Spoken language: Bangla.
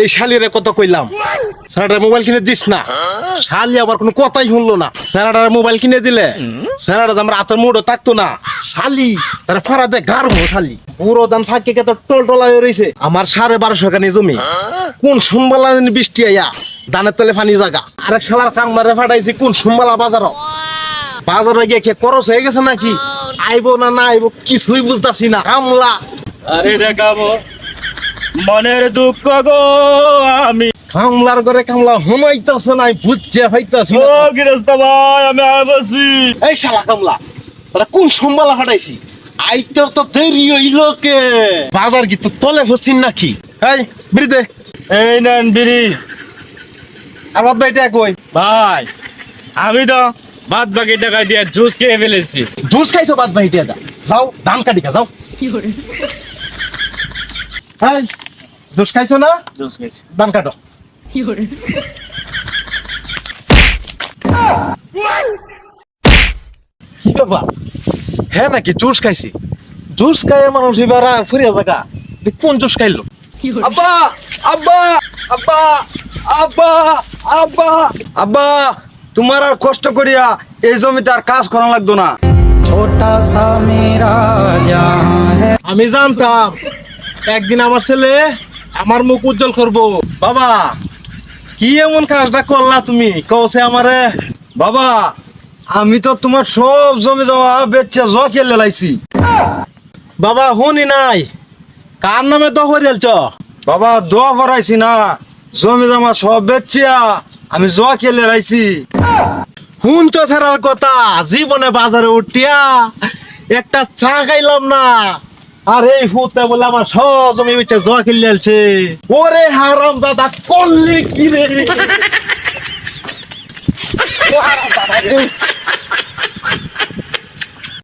এই শালিরে কত কইলাম। স্যারাটার মোবাইল কিনে দিস না। শালি আবার কোনো কথাই শুনলো না। স্যারাটার মোবাইল কিনে দিলে স্যারাটা আমার হাতের মুড়ো থাকতো না। শালি, তারা ফাড়া দে গার মো শালি। পুরো দান ফাঁকে কত টোল টোলা হয়ে রয়েছে আমার সাড়ে বারোশো খানি জমি। কোন সোমবালা বৃষ্টি আইয়া দানের তলে ফানি জাগা। আরেক শালার কাং মারে ফাটাইছি, কোন সোমবালা বাজারও? বাজারে গিয়ে কে করস হয়ে গেছে নাকি? আইবো না না আইবো, কিছুই বুঝতাছি না। কামলা। আরে দেখাবো। মনের দুঃখ গো আমি কামলার ঘরে কামলা হুমাইতাছে নাই বুঝছে হইতাছি ও গৃহস্থ ভাই আমি আবছি এই শালা কামলা তোরা কোন সম্বালা ফাটাইছি আইতে তো দেরি হইল কে? বাজার কি তো তলে ফসিন নাকি? এই বিড়ি দে। এই নেন বিড়ি। আমার ভাইটা কই? ভাই আমি তো বাদ বাকি টাকা দিয়ে জুস খেয়ে ফেলেছি। জুস খাইছো বাদ ভাইটা দা যাও ধান কাটি যাও। হ্যাঁ দোষ খাইছো না? দান কাটো। কি হ্যাঁ নাকি জুস খাইছি? জুস খাইয়া মানুষ এবার থাকা কোন জুস খাইলো? আব্বা আব্বা আব্বা আব্বা আব্বা আব্বা তোমার আর কষ্ট করিয়া এই জমিতে আর কাজ করা লাগতো না। ছোটা সা আমি জানতাম একদিন আমার ছেলে আমার মুখ উজ্জ্বল করব। বাবা কি এমন কাজটা করলা তুমি? কৌছে আমারে বাবা আমি তো তোমার সব জমি জমা বেচে জ খেলে লাইছি। বাবা শুনি নাই। কার নামে তো হরিয়ালছ বাবা দোয়া করাইছি না। জমি জমা সব বেচিয়া আমি জ খেলে লাইছি। শুনছ ছাড়ার কথা জীবনে বাজারে উঠিয়া একটা চা খাইলাম না। আর এই ফুতে বলে আমার সব জমি জয়া আলছে ওরে হারাম দাদা করলি কি রে ও হারাম দাদা রে।